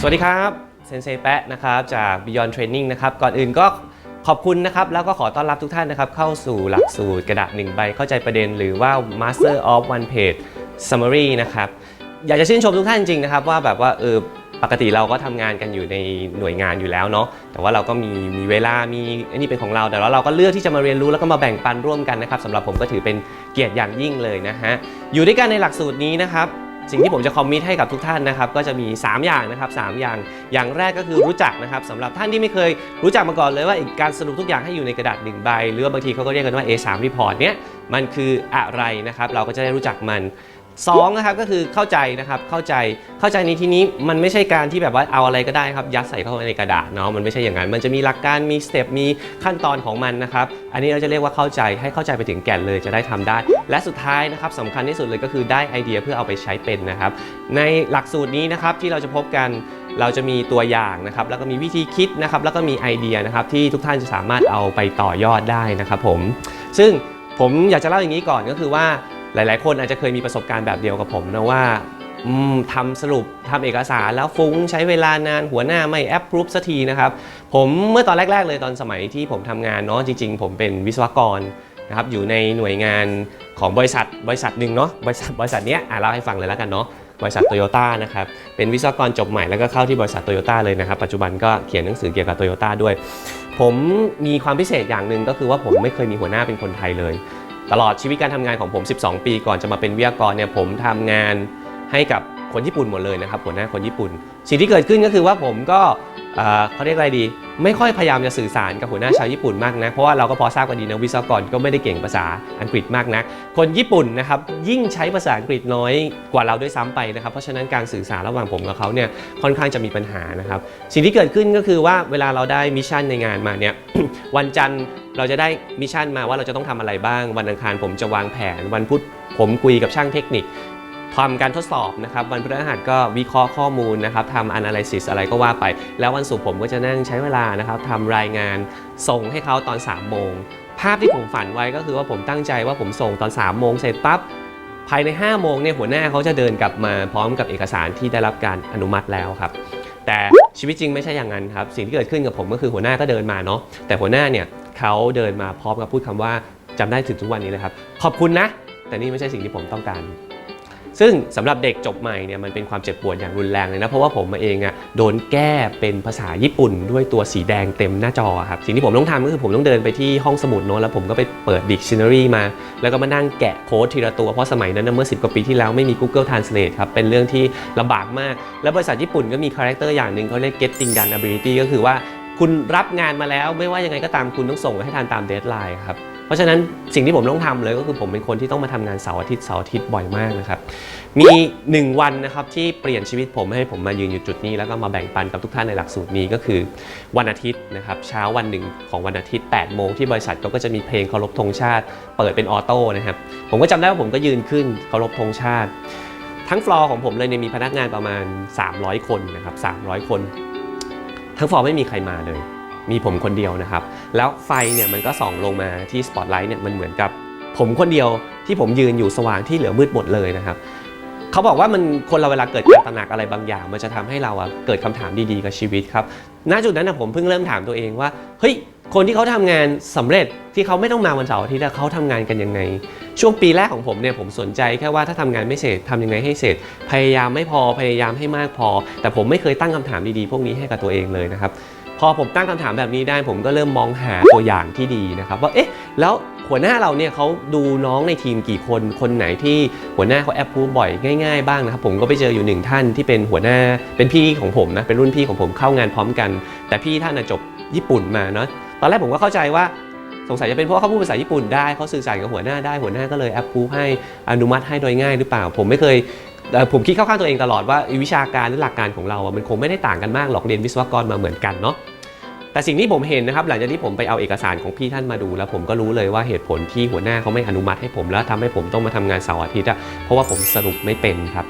สวัสดีครับเซนเซแปะนะครับจาก Beyond Training นะครับก่อนอื่นก็ขอบคุณนะครับ แล้วก็ขอต้อนรับทุกท่านนะครับเข้าสู่หลักสูตรกระดาษ1ใบเข้าใจประเด็นหรือว่า Master of One Page Summary นะครับอยากจะชื่นชมทุกท่านจริงนะครับว่าแบบว่าเออปกติเราก็ทำงานกันอยู่ในหน่วยงานอยู่แล้วเนาะแต่ว่าเราก็มีมีเวลามีอันนี้เป็นของเราแต่ว่าเราก็เลือกที่จะมาเรียนรู้แล้วก็มาแบ่งปันร่วมกันนะครับสำหรับผมก็ถือเป็นเกียรติอย่างยิ่งเลยนะฮะอยู่ด้วยกันในหลักสูตรนี้นะครับ สิ่งที่ผมจะคอมมิตให้กับทุกท่านนะครับก็จะมี 3 อย่างนะครับสามอย่าง อย่างแรกก็คือรู้จักนะครับสำหรับท่านที่ไม่เคยรู้จักมาก่อนเลยว่ากการสรุปทุกอย่างให้อยู่ในกระดาษหนึ่งใบหรือว่าบางทีเขาก็เรียกกันว่า A3 report เนี้ยมันคืออะไรนะครับเราก็จะได้รู้จักมัน สองนะครับก็คือเข้าใจนะครับเข้าใจเข้าใจในที่นี้มันไม่ใช่การที่แบบว่าเอาอะไรก็ได้ครับยัดใส่เข้าไปในกระดาษเนาะมันไม่ใช่อย่างนั้นมันจะมีหลักการมีสเต็ปมีขั้นตอนของมันนะครับอันนี้เราจะเรียกว่าเข้าใจให้เข้าใจไปถึงแก่นเลยจะได้ทำได้ และสุดท้ายนะครับสำคัญที่สุดเลยก็คือได้ไอเดียเพื่อเอาไปใช้เป็นนะครับในหลักสูตรนี้นะครับที่เราจะพบกันเราจะมีตัวอย่างนะครับแล้วก็มีวิธีคิดนะครับแล้วก็มีไอเดียนะครับที่ทุกท่านจะสามารถเอาไปต่อยอดได้นะครับผมซึ่งผมอยากจะเล่าอย่างนี้ก่อนก็คือว่า หลาย ๆ คนอาจจะเคยมีประสบการณ์แบบเดียวกับผมนะว่าทำสรุปทำเอกสารแล้วฟุ้งใช้เวลานานหัวหน้าไม่แอปพรูฟสักทีนะครับ ผมเมื่อตอนแรก ๆ เลยตอนสมัยที่ผมทำงานเนาะจริง ๆ ผมเป็นวิศวกรนะครับอยู่ในหน่วยงานของบริษัทบริษัทหนึ่งเนาะบริษัทบริษัทเนี้ยอะเล่าให้ฟังเลยแล้วกันเนาะบริษัทโตโยต้านะครับเป็นวิศวกรจบใหม่แล้วก็เข้าที่บริษัทโตโยต้าเลยนะครับ ปัจจุบันก็เขียนหนังสือเกี่ยวกับโตโยต้าด้วย ผมมีความพิเศษอย่างหนึ่งก็คือว่าผมไม่เคยมีหัวหน้าเป็นคนไทยเลย ตลอดชีวิตการทำงานของผม 12 ปีก่อนจะมาเป็นวิทยากรเนี่ยผมทำงานให้กับคนญี่ปุ่นหมดเลยนะครับหัวหน้าคนญี่ปุ่น สิ่งที่เกิดขึ้นก็คือว่าผมก็เขาเรียกอะไรดี ไม่ค่อยพยายามจะสื่อสารกับหัวหน้าชาวญี่ปุ่นมากนะเพราะว่าเราก็พอทราบกันดีนะวิศวกรก็ไม่ได้เก่งภาษาอังกฤษมากนักคนญี่ปุ่นนะครับยิ่งใช้ภาษาอังกฤษน้อยกว่าเราด้วยซ้ำไปนะครับ เพราะฉะนั้นการสื่อสารระหว่างผมกับเขาเนี่ยค่อนข้างจะมีปัญหานะครับ สิ่งที่เกิดขึ้นก็คือว่าเวลาเราได้มิชชั่นในงานมาเนี่ยวันจันทร์ เราจะได้มิชชั่นมาว่าเราจะต้องทำอะไรบ้าง วันอังคารผมจะวางแผน วันพุธผมคุยกับช่างเทคนิคทำการทดสอบนะครับ วันพฤหัสก็วิเคราะห์ข้อมูลนะครับทำ analysis อะไรก็ว่าไป แล้ววันศุกร์ผมก็จะนั่งใช้เวลานะครับทำรายงานส่งให้เขาตอน3โมงภาพที่ผมฝันไว้ก็คือว่าผมตั้งใจว่าผมส่งตอน3โมงเสร็จปั๊บภายใน 5 โมงเนี่ยหัวหน้าเขาจะเดินกลับมาพร้อมกับเอกสารที่ได้รับการอนุมัติแล้วครับ แต่ชีวิตจริงไม่ใช่อย่างนั้นครับ สิ่งที่เกิดขึ้นกับผมก็คือหัวหน้าก็เดินมาเนาะแต่หัวหน้าเนี่ย เขาเดินมาพร้อมกับพูดคำว่าจำได้ถึงทุกวันนี้เลยครับ ขอบคุณนะ แต่นี่ไม่ใช่สิ่งที่ผมต้องการ ซึ่งสำหรับเด็กจบใหม่เนี่ยมันเป็นความเจ็บปวดอย่างรุนแรงเลยนะเพราะว่าผมมาเองอะ่ะโดนแก้เป็นภาษาญี่ปุ่น ด้วยตัวสีแดงเต็มหน้าจอครับสิ่งที่ผมต้องทำก็คือผมต้องเดินไปที่ห้องสมุดโน้ตแล้วผมก็ไปเปิด dictionary มา แล้วก็มานั่งแกะโค้ดทีละตัวเพราะสมัยนั้นเมื่อ 10 กว่าปีที่แล้วไม่มี Google Translate ครับเป็นเรื่องที่ลำบากมาก แล้วบริษัทญี่ปุ่นก็มีคาแรคเตอร์อย่างหนึ่งเขาเรียก getting done ability ก็คือว่า คุณรับงานมาแล้วไม่ว่ายังไงก็ตามคุณต้องส่งให้ทันตามเดทไลน์ครับเพราะฉะนั้นสิ่งที่ผมต้องทำเลยก็คือผมเป็นคนที่ต้องมาทำงานเสาร์อาทิตย์เสาร์อาทิตย์บ่อยมากนะครับมี 1 วันนะครับที่เปลี่ยนชีวิตผมให้ผมมายืนอยู่จุดนี้ แล้วก็มาแบ่งปันกับทุกท่านในหลักสูตรนี้ก็คือวันอาทิตย์นะครับเช้าวันหนึ่งของวันอาทิตย์8โมงที่บริษัทเขาก็จะมีเพลงเคารพธงชาติ เปิดเป็นออโต้นะครับผมก็จำได้ว่าผมก็ยืนขึ้นเคารพธงชาติ ทั้งฟลอร์ของผมเลยเนี่ยมีพนักงานประมาณ 300 คนนะครับ300 คน ทั้งฟอร์ไม่มีใครมาเลย มีผมคนเดียวนะครับ แล้วไฟเนี่ยมันก็ส่องลงมาที่สปอตไลท์เนี่ยมันเหมือนกับผมคนเดียวที่ผมยืนอยู่สว่างที่เหลือมืดหมดเลยนะครับเขาบอกว่ามันคนเราเวลาเกิดการตระหนักอะไรบางอย่าง มันจะทำให้เราอะเกิดคำถามดีๆกับชีวิตครับณจุดนั้นนะผมเพิ่งเริ่มถามตัวเองว่าเฮ้ย คนที่เขาทำงานสำเร็จที่เขาไม่ต้องมาวันเสาร์อาทิตย์เขาทำงานกันยังไง ช่วงปีแรกของผมเนี่ยผมสนใจแค่ว่าถ้าทำงานไม่เสร็จทำยังไงให้เสร็จ พยายามไม่พอพยายามให้มากพอ แต่ผมไม่เคยตั้งคำถามดีๆ พวกนี้ให้กับตัวเองเลยนะครับพอผมตั้งคำถามแบบนี้ได้ ผมก็เริ่มมองหาตัวอย่างที่ดีนะครับว่าเอ๊ะแล้วหัวหน้าเราเนี่ยเขาดูน้องในทีมกี่คนคนไหนที่หัวหน้าเขาแอปพูบ่อยง่ายๆบ้างนะครับผมก็ไปเจออยู่หนึ่งท่านที่เป็นหัวหน้าเป็นพี่ของผมนะเป็นรุ่นพี่ของผมเข้างานพร้อมกัน แต่พี่ท่านจบญี่ปุ่นมาเนาะ ตอนแรกผมก็เข้าใจว่าสงสัยจะเป็นเพราะเขาพูดภาษาญี่ปุ่นได้เขาสื่อสารกับหัวหน้าได้หัวหน้าก็เลยแอปพูให้อนุมัติให้โดยง่ายหรือเปล่า ผมไม่เคยเอ่ผมคิดเข้าข้างตัวเองตลอดว่าวิชาการหรือหลักการของเราอะมันคงไม่ได้ต่างกันมากหรอกเรียนวิศวกรมาเหมือนกันเนาะแต่สิ่งที่ผมเห็นนะครับหลังจากที่ผมไปเอาเอกสารของพี่ท่านมาดู แล้วผมก็รู้เลยว่าเหตุผลที่หัวหน้าเขาไม่อนุมัติให้ผมแล้วทำให้ผมต้องมาทำงานเสาร์อาทิตย์อะเพราะว่าผมสรุปไม่เป็นครับ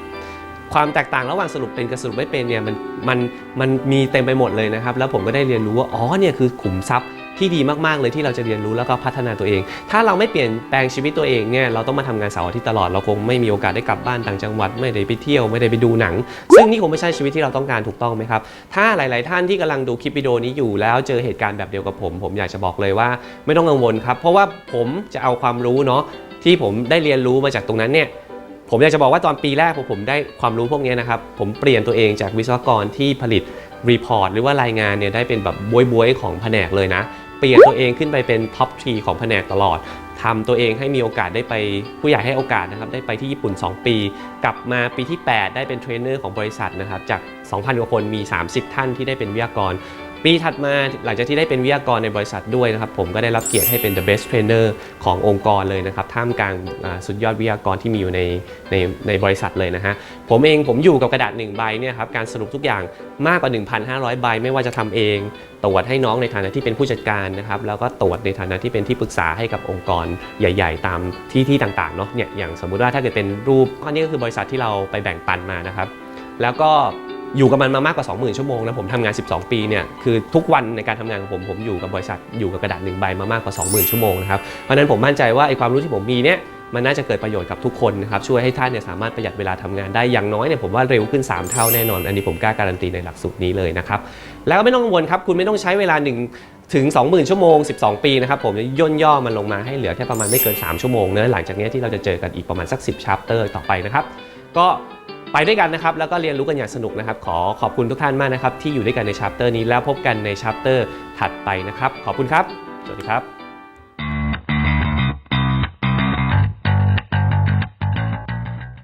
ความแตกต่างระหว่างสรุปเป็นกับสรุปไม่เป็นเนี่ยมันมันมันมีเต็มไปหมดเลยนะครับ แล้วผมก็ได้เรียนรู้ว่าอ๋อเนี่ยคือขุมทรัพย์ ที่ดีมากๆเลยที่เราจะเรียนรู้แล้วก็พัฒนาตัวเอง ถ้าเราไม่เปลี่ยนแปลงชีวิตตัวเองเนี่ยเราต้องมาทำงานเสาร์อาทิตย์ตลอดเราคงไม่มีโอกาสได้กลับบ้านต่างจังหวัดไม่ได้ไปเที่ยวไม่ได้ไปดูหนัง ซึ่งนี่คงไม่ใช่ชีวิตที่เราต้องการถูกต้องไหมครับถ้าหลาย ๆ ท่านที่กำลังดูคลิปวิดีโอนี้อยู่แล้วเจอเหตุการณ์แบบเดียวกับผม ผมอยากจะบอกเลยว่าไม่ต้องกังวลครับเพราะว่าผมจะเอาความรู้เนาะที่ผมได้เรียนรู้มาจากตรงนั้นเนี่ยผมอยากจะบอกว่าตอนปีแรกพอผมได้ความรู้พวกนี้นะครับผมเปลี่ยนตัวเองจากวิศวกรที่ผลิตรีพอร์ตหรือว่ารายงานเนี่ยได้เป็นแบบบวยๆของแผนกเลยนะ เปลี่ยนตัวเองขึ้นไปเป็นท็อปทรีของแผนกตลอดทำตัวเองให้มีโอกาสได้ไปผู้ใหญ่ให้โอกาสนะครับได้ไปที่ญี่ปุ่น 2 ปี กลับมาปีที่ 8 ได้เป็นเทรนเนอร์ของบริษัทนะครับจาก 2,000กว่าคนมี 30 ท่านที่ได้เป็นวิทยากร ปีถัดมาหลังจากที่ได้เป็นวิทยากรในบริษัทด้วยนะครับผมก็ได้รับเกียรติให้เป็น the best trainer ขององค์กรเลยนะครับท่ามกลางสุดยอดวิทยากรที่มีอยู่ในในในบริษัทเลยนะฮะผมเองผมอยู่กับกระดาษ1ใบเนี่ยครับการสรุปทุกอย่างมากกว่า 1,500 ใบ ไม่ว่าจะทำเอง ตรวจให้น้องในฐานะที่เป็นผู้จัดการนะครับแล้วก็ตรวจในฐานะที่เป็นที่ปรึกษาให้กับองค์กรใหญ่ ๆ ตามที่ที่ต่างๆเนาะเนี่ยอย่างสมมุติว่าถ้าเกิดเป็นรูปอันนี้ก็คือบริษัทที่เราไปแบ่งปันมานะครับแล้วก็ อยู่กับมันมามากกว่า 20,000 ชั่วโมงนะผมทำงาน 12 ปีเนี่ยคือทุกวันในการทำงานของผมผมอยู่กับบริษัทอยู่กับกระดาษหนึ่งใบมามากกว่า 20,000 ชั่วโมงนะครับเพราะนั้นผมมั่นใจว่าไอ้ความรู้ที่ผมมีเนี่ยมันน่าจะเกิดประโยชน์กับทุกคนนะครับช่วยให้ท่านเนี่ยสามารถประหยัดเวลาทำงานได้อย่างน้อยเนี่ยผมว่าเร็วขึ้น 3 เท่าแน่นอน อันนี้ผมกล้าการันตีในหลักสูตรนี้เลยนะครับแล้วก็ไม่ต้องกังวลครับคุณไม่ต้องใช้เวลาหนึ่งถึง 20,000 ชั่วโมง 12 ปีนะครับผมจะย่นย่อมันลงมาให้เหลือแค่ประมาณไม่เกิน 3 ชั่วโมงเนะหลังจากนี้ที่เราจะเจอกันอีกประมาณสัก 10 chapter ต่อไปนะครับก็ ไปด้วยกันนะครับ แล้วก็เรียนรู้กันอย่างสนุกนะครับ ขอขอบคุณทุกท่านมากนะครับ ที่อยู่ด้วยกันในชัปเตอร์นี้แล้วพบกันในชัปเตอร์ถัดไปนะครับ ขอบคุณครับ สวัสดีครับ